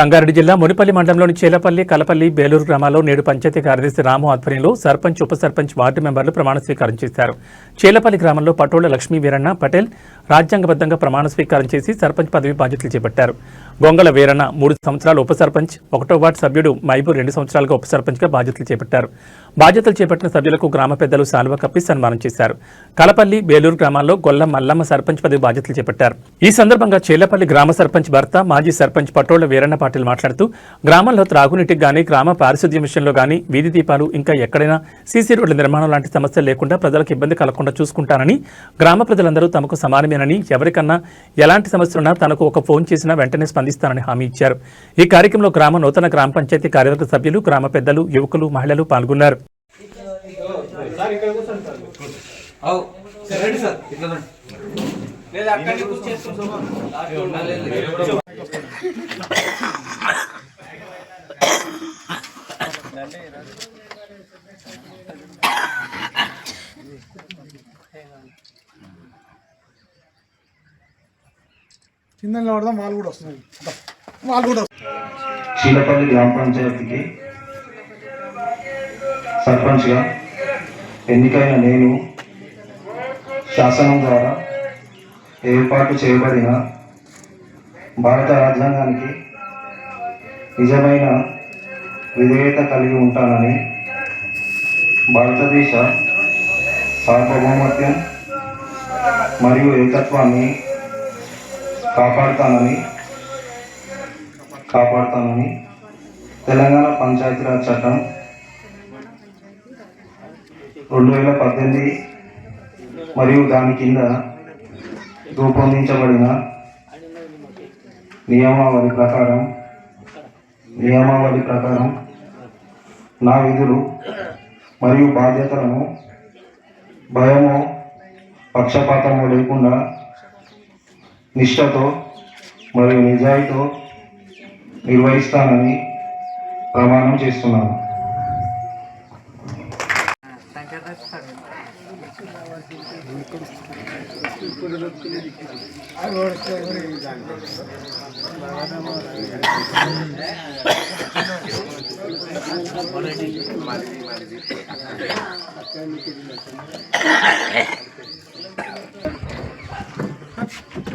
సంగారెడ్డి జిల్లా మునిపల్లి మండలంలోని చేలపల్లి కలపల్లి బేలూరు గ్రామాల్లో నేడు పంచాయతీ కార్యదర్శి రాము ఆధ్వర్యంలో సర్పంచ్ ఉప సర్పంచ్ వార్డు మెంబర్లు ప్రమాణ స్వీకారం చేశారు. చేలపల్లి గ్రామంలో పటోళ్ళ లక్ష్మీ వీరన్న పటేల్ రాజ్యాంగబద్ధంగా ప్రమాణ స్వీకారం చేసి సర్పంచ్ పదవి బాధ్యతలు చేపట్టారు. గొంగల వీరన్న మూడు సంవత్సరాలు ఉప సర్పంచ్ ఒకటో వార్డు సభ్యుడు మైబూర్ రెండు సంవత్సరాలుగా ఉప సర్పంచ్గా బాధ్యతలు చేపట్టారు. బాధ్యతలు చేపట్టిన సభ్యులకు గ్రామ పెద్దలు శాలువ కప్పి సన్మానం చేశారు. కలపల్లి బేలూరు గ్రామాల్లో గొల్ల మల్లమ్మ సర్పంచ్ పదవి బాధ్యతలు చేపట్టారు. ఈ సందర్భంగా చేలపల్లి గ్రామ సర్పంచ్ భర్త మాజీ సర్పంచ్ పటోళ్ళ వీరన్న పాటిల్ మాట్లాడుతూ గ్రామంలో త్రాగునీటికి గానీ గ్రామ పారిశుద్ధ్యం విషయంలో గానీ వీధి దీపాలు ఇంకా ఎక్కడైనా సీసీ రోడ్ల నిర్మాణం లాంటి సమస్యలు లేకుండా ప్రజలకు ఇబ్బంది కలగకుండా చూసుకుంటానని గ్రామ ప్రజలందరూ తమకు సమానమేనని ఎవరికన్నా ఎలాంటి సమస్యలున్నా తనకు ఒక ఫోన్ చేసినా వెంటనే స్పందిస్తానని హామీ ఇచ్చారు. ఈ కార్యక్రమంలో గ్రామ నూతన గ్రామ పంచాయతీ కార్యవర్గ సభ్యులు గ్రామ పెద్దలు యువకులు మహిళలు పాల్గొన్నారు. అవు. సార్ రండి సార్. ఇట్లా రండి. లేదా అక్కడికి కూర్చేసుకుంటాం కింద నిలబడదాం వాళ్ళు కూడా వస్తున్నారు. వాళ్ళు కూడా చీలపల్లి గ్రామ పంచాయతీకి సర్పంచ్గా ఎన్నికైన నేను శాసనం ద్వారా ఏర్పాటు చేయబడిన భారత రాజ్యాంగానికి నిజమైన విధేయత కలిగి ఉంటానని భారతదేశ సార్వభౌమత్యం మరియు ఏకత్వాన్ని కాపాడుతానని కాపాడుతానని తెలంగాణ పంచాయతీరాజ్ చట్టం రెండు వేల పద్దెనిమిది మరియు దాని కింద రూపొందించబడిన నియమావళి ప్రకారం నియమావళి ప్రకారం నా విధులు మరియు బాధ్యతలను భయము పక్షపాతము లేకుండా నిష్ఠతో మరియు నిజాయితో నిర్వహిస్తానని ప్రమాణం చేస్తున్నాను.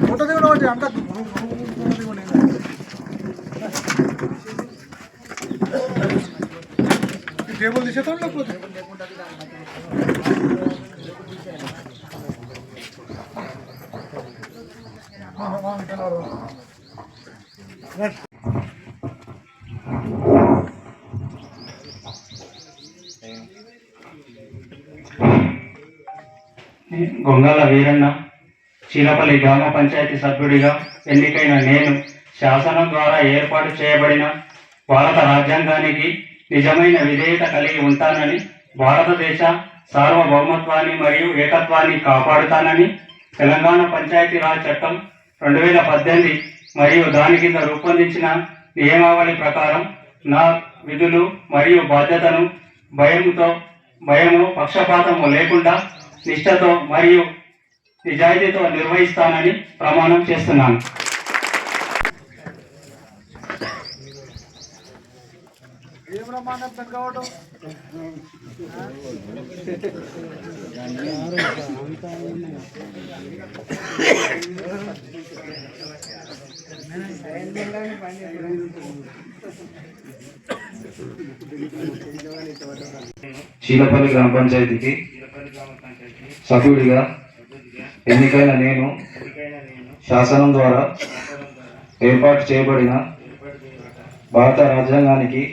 ওটা দেবো না আমরা দেবো না टेबल दिशा थोड़ा कुछ గొంగాల వీరన్న చీలపల్లి గ్రామ పంచాయతీ సభ్యుడిగా ఎన్నికైన నేను శాసనం ద్వారా ఏర్పాటు చేయబడిన భారత రాజ్యాంగానికి నిజమైన విధేయత కలిగి ఉంటానని భారతదేశ సార్వభౌమత్వాన్ని మరియు ఏకత్వాన్ని కాపాడుతానని తెలంగాణ పంచాయతీరాజ్ చట్టం రెండు వేల పద్దెనిమిది మరియు దాని కింద రూపొందించిన నియమావళి ప్రకారం నా విధులు మరియు బాధ్యతను భయంతో భయము పక్షపాతము లేకుండా నిష్ఠతో మరియు నిజాయితీతో నిర్వహిస్తానని ప్రమాణం చేస్తున్నాను. ఏం రమ్మన్నా చీలపల్లి గ్రామ పంచాయతీకి సభ్యుడిగా ఎన్నికైన నేను శాసనం ద్వారా ఏర్పాటు చేయబడిన భారత రాజ్యాంగానికి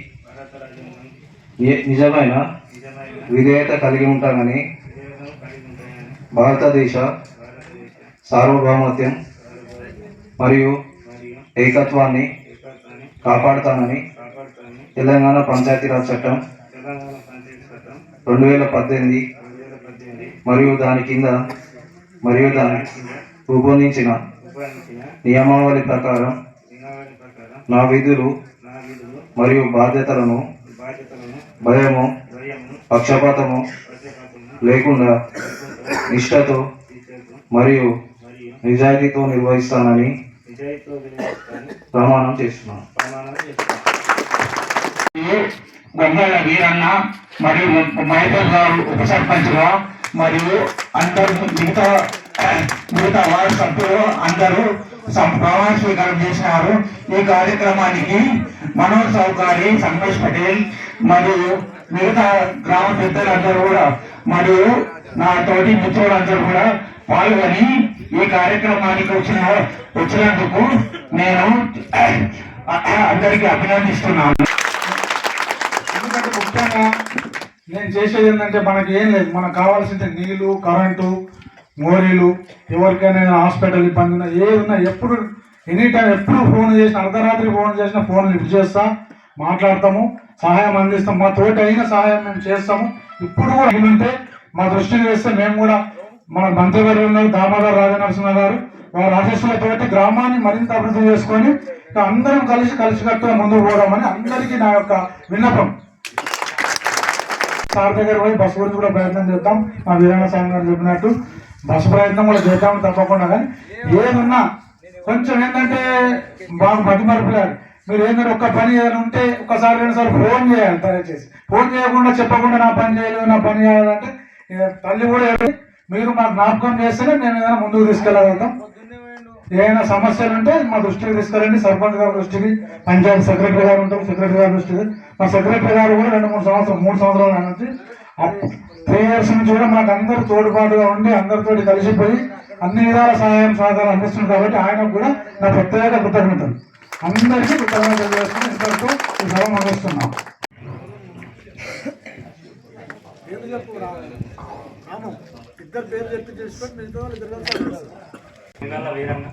నిజమైన విధేయత కలిగి ఉంటానని భారతదేశ సార్వభౌమత్యం మరియు ఏకత్వాన్ని కాపాడుతానని తెలంగాణ పంచాయతీరాజ్ చట్టం రెండు వేల పద్దెనిమిది మరియు దాని కింద మరియు దాని రూపొందించిన నియమావళి ప్రకారం నా విధులు మరియు బాధ్యతలను భయము పక్షపాతము లేకుండా నిష్ఠతో మరియు నిజాయితీతో నిర్వహిస్తానని ప్రమాణం చేస్తున్నాను. ప్రమాణం వీరన్న మరియు మహేశ్వర్ గారు ఉప సర్పంచ్గా మరియు అందరు మిగతా మిగతా వార్డు సభ్యులు అందరూ ప్రమాణ స్వీకారం చేసినారు. ఈ కార్యక్రమానికి మనోజ్ సౌకారి సంతోష్ పటేల్ మరియు మిగతా గ్రామ పెద్దలందరూ కూడా మరియు నా తోటి మిత్రులందరూ కూడా పాల్గొని ఈ కార్యక్రమానికి వచ్చిన వచ్చినందుకు నేను అందరికీ అభినందిస్తున్నాను. ఎందుకంటే ముఖ్యంగా నేను చేసేది ఏంటంటే మనకి ఏం లేదు. మనకు కావాల్సింది నీళ్ళు కరెంటు మోరీలు ఎవరికైనా హాస్పిటల్ ఇబ్బంది ఉన్నా ఏది ఉన్నా ఎప్పుడు ఎనీ టైం ఎప్పుడు ఫోన్ చేసిన అర్ధరాత్రి ఫోన్ చేసిన ఫోన్ లిఫ్ట్ చేస్తా. మాట్లాడతాము సహాయం అందిస్తాం మా తోటి అయిన సహాయం మేము చేస్తాము. ఇప్పుడు కూడా ఏంటంటే మా దృష్టిని వేస్తే మేము కూడా మన మంత్రివర్యులు ఉన్నారు దామోదర్ రాజనరసింహ గారు వారి ఆశీస్సులతోటి గ్రామాన్ని మరింత అభివృద్ధి చేసుకొని అందరం కలిసి కలిసికట్టుగా ముందుకు పోదామని అందరికీ నా యొక్క విన్నపం. సార్ దగ్గర పోయి బస్సు గురించి కూడా ప్రయత్నం చేద్దాం. మా వీరన్న స్వామి గారు చెప్పినట్టు బస్సు ప్రయత్నం కూడా చేద్దాం తప్పకుండా. కానీ ఏమన్నా కొంచెం ఏంటంటే బాగా మతి మరపులేదు మీరు ఏంటంటే ఒక్క పని ఏదైనా ఉంటే ఒకసారి రెండుసార్లు ఫోన్ చేయాలి దయచేసి ఫోన్ చేయకుండా చెప్పకుండా నా పని చేయలేదు నా పని చేయాలంటే తల్లి కూడా మీరు మాకు జ్ఞాపకం చేస్తేనే మేము ఏదైనా ముందుకు తీసుకెళ్ళగలుగుతాం. ఏదైనా సమస్యలు ఉంటే మా దృష్టికి తీసుకెళ్ళండి. సర్పంచ్ గారి దృష్టికి పంచాయతీ సెక్రటరీ గారు ఉంటారు సెక్రటరీ గారి దృష్టికి. మా సెక్రటరీ గారు కూడా రెండు మూడు సంవత్సరం మూడు సంవత్సరాలు అనేది త్రీ ఇయర్స్ నుంచి కూడా మాకు అందరూ తోడుపాటుగా ఉండి అందరితో కలిసిపోయి అన్ని విధాల సహాయం సహకారం అందిస్తున్నారు కాబట్టి ఆయనకు కూడా నా ప్రత్యేక కృతజ్ఞతలు. అందరికీ తెలియజేస్తున్నాం ఇంతవరకు ఈ సభ ముగిస్తున్నాం. ఇద్దరు పేరు చెప్పి చేసుకొని మిగతా ఇద్దరు లింగాల వీరన్న.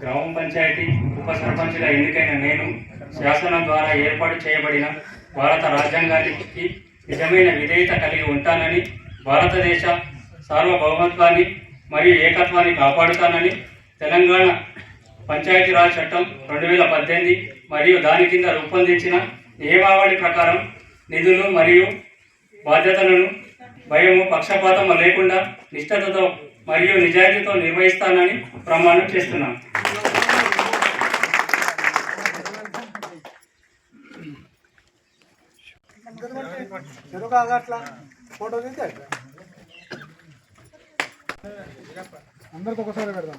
గ్రామ పంచాయతీ ఉప సర్పంచ్గా ఎన్నికైన నేను శాసనం ద్వారా ఏర్పాటు చేయబడిన భారత రాజ్యాంగానికి నిజమైన విధేయత కలిగి ఉంటానని భారతదేశ సార్వభౌమత్వాన్ని మరియు ఏకత్వాన్ని కాపాడుతానని తెలంగాణ పంచాయతీరాజ్ చట్టం రెండు వేల పద్దెనిమిది మరియు దాని కింద రూపొందించిన నియమావళి ప్రకారం నిధులు మరియు బాధ్యతలను భయము పక్షపాతం లేకుండా నిష్ఠతతో మరియు నిజాయితీతో నిర్వహిస్తానని ప్రమాణం చేస్తున్నాను అందరికి ఒకసారి పెడదాం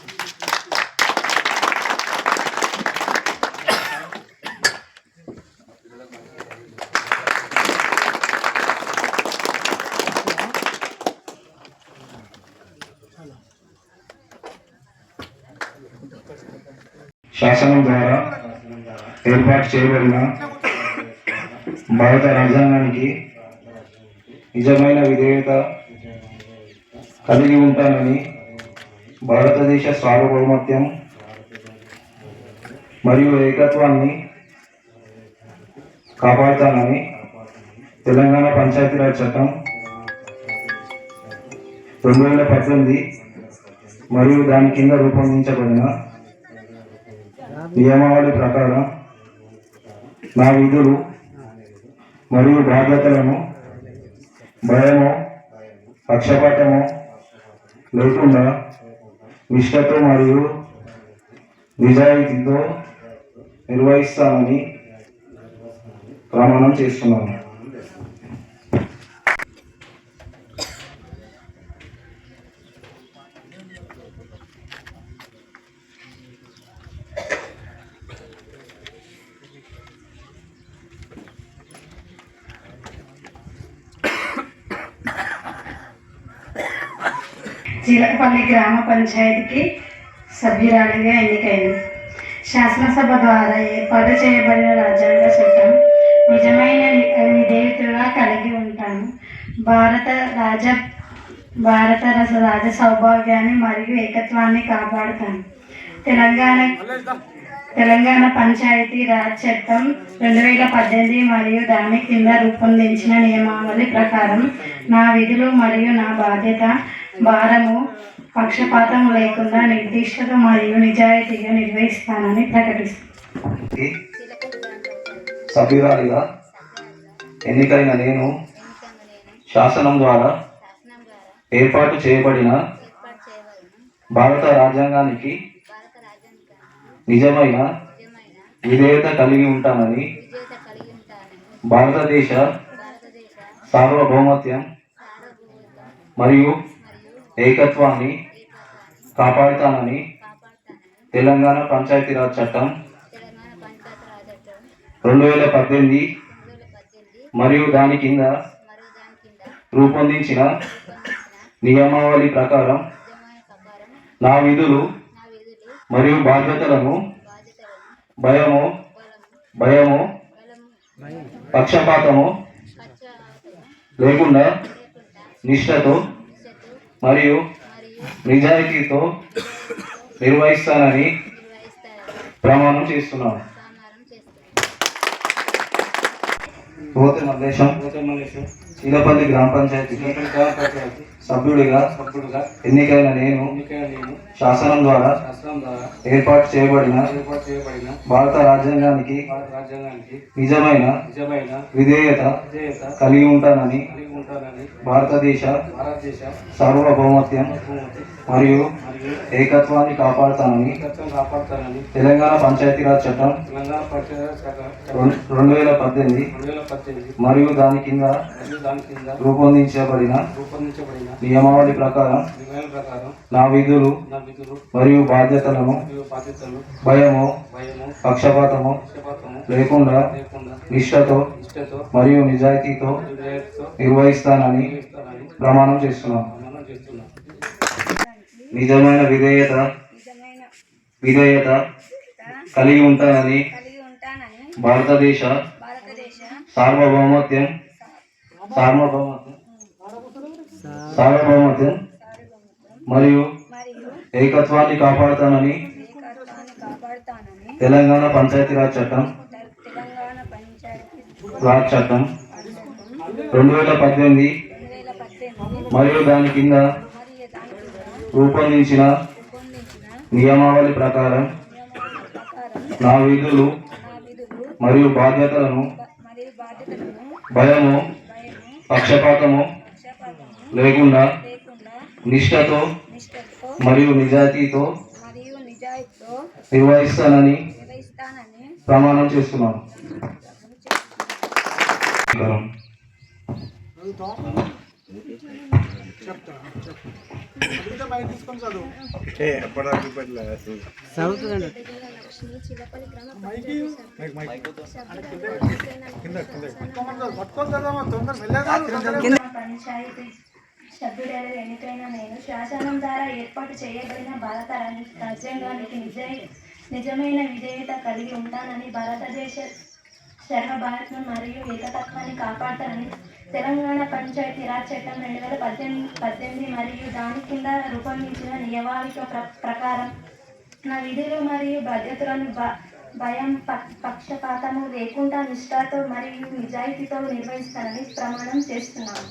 శాసనం ద్వారా ఏర్పాటు చేయబడిన భారత రాజ్యాంగానికి నిజమైన విధేయత కలిగి ఉంటానని భారతదేశ సార్వభౌమత్యం మరియు ఏకత్వాన్ని కాపాడుతానని తెలంగాణ పంచాయతీరాజ్ చట్టం రెండు వేల పద్దెనిమిది మరియు దాని కింద రూపొందించబడిన నియమావళి ప్రకారం నా విధులు మరియు బాధ్యతలను భయము పక్షపాతము లేకుండా నిష్ఠతో మరియు నిజాయితీతో నిర్వహిస్తామని ప్రమాణం చేస్తున్నాను. చీలకపల్లి గ్రామ పంచాయతీకి సభ్యురాలిగా ఎన్నికైంది. శాసనసభ ద్వారా ఏర్పాటు చేయబడిన రాజ్యాంగ చట్టం నిజమైన విధేయతగా కలిగి ఉంటాను. భారత రాజ భారత రస రాజ సౌభాగ్యాన్ని మరియు ఏకత్వాన్ని కాపాడుతాను. తెలంగాణ తెలంగాణ పంచాయతీ రాజ్ చట్టం రెండు వేల పద్దెనిమిది మరియు దాని కింద రూపొందించిన నియమావళి ప్రకారం నా విధులు మరియు నా బాధ్యత భారము పక్షపాతం లేకుండా నిర్దిష్టత మరియు నిజాయితీగా నిర్వహిస్తానని ప్రకటిస్తుంది. సభ్యురాలిగా ఎన్నికైన నేను శాసనం ద్వారా ఏర్పాటు చేయబడిన భారత రాజ్యాంగానికి నిజమైన విధేయత కలిగి ఉంటానని భారతదేశ సార్వభౌమత్యం మరియు ఏకత్వాన్ని కాపాడుతానని తెలంగాణ పంచాయతీరాజ్ చట్టం రెండు వేల పద్దెనిమిది మరియు దాని కింద రూపొందించిన నియమావళి ప్రకారం నా విధులు మరియు బాధ్యతలను భయము భయము పక్షపాతము లేకుండా నిష్ఠతో మరియు నిజాయితీతో నిర్వహిస్తానని ప్రమాణం చేస్తున్నాను. పోతే మల్లేశం చీలపల్లి గ్రామ పంచాయతీకి సభ్యుడిగా సభ్యుడుగా ఎన్నికైన నేను శాసనం ద్వారా శాసనం ద్వారా ఏర్పాటు చేయబడిన ఏర్పాటు చేయబడిన భారత రాజ్యాంగానికి భారత రాజ్యాంగానికి నిజమైన నిజమైన విధేయత విధేయత కలిగి ఉంటానని భారతదేశ సార్వభౌమత్యం భూమతి మరియు ఏకత్వాన్ని కాపాడుతానని కాపాడుతానని తెలంగాణ పంచాయతీరాజ్ చట్టం తెలంగాణ పంచాయతీ శాఖ రెండు- వేల పద్దెనిమిది రెండు వేల పద్దెనిమిది మరియు దాని కింద దాని కింద రూపొందించబడిన రూపొందించబడిన నియమావళి ప్రకారం ప్రకారం నా విధులు నా విధులు మరియు బాధ్యతలను బాధ్యతలు భయము భయము పక్షపాతము లేకుండా నిష్ఠతో మరియు నిజాయితీతో నిర్వహిస్తానని ప్రమాణం చేస్తున్నాను నిజమైన విధేయత విధేయత కలిగి ఉంటానని భారతదేశ సార్వభౌమత్యం సార్వభౌమత్యం సార్వభౌమత్యం మరియు ఏకత్వాన్ని కాపాడుతానని తెలంగాణ పంచాయతీరాజ్ చట్టం రాజ్ చట్టం రెండు వేల పద్దెనిమిది మరియు దాని కింద రూపొందించిన నియమావళి ప్రకారం నా విధులు మరియు బాధ్యతలను భయము పక్షపాతము లేకుండా నిష్ఠతో మరియు నిజాయితీతో నిర్వహిస్తానని నిర్వహిస్తానని ప్రమాణం చేస్తున్నాను. నమస్కారం. లక్ష్మి చిలపల్లి గ్రామ పంచాయతీ సభ్యురాలు ఎన్నికైన నేను శాసనం ద్వారా ఏర్పాటు చేయబడిన భారత రాజ్య- రాజ్యాంగానికి నిజ నిజమైన విధేయత కలిగి ఉంటానని భారతదేశ సర్వభారత్వం మరియు ఏకతత్వాన్ని కాపాడుతానని తెలంగాణ పంచాయతీ రాజ్ చట్టం రెండు వేల పద్దెనిమిది పద్దెనిమిది మరియు దాని కింద రూపొందించిన నియమావళిక ప్ర ప్రకారం నా విధులు మరియు బాధ్యతలను బ- భయం పక్షపాతము లేకుండా నిష్ఠాతో మరియు నిజాయితీతో నిర్వహిస్తానని ప్రమాణం చేస్తున్నాను.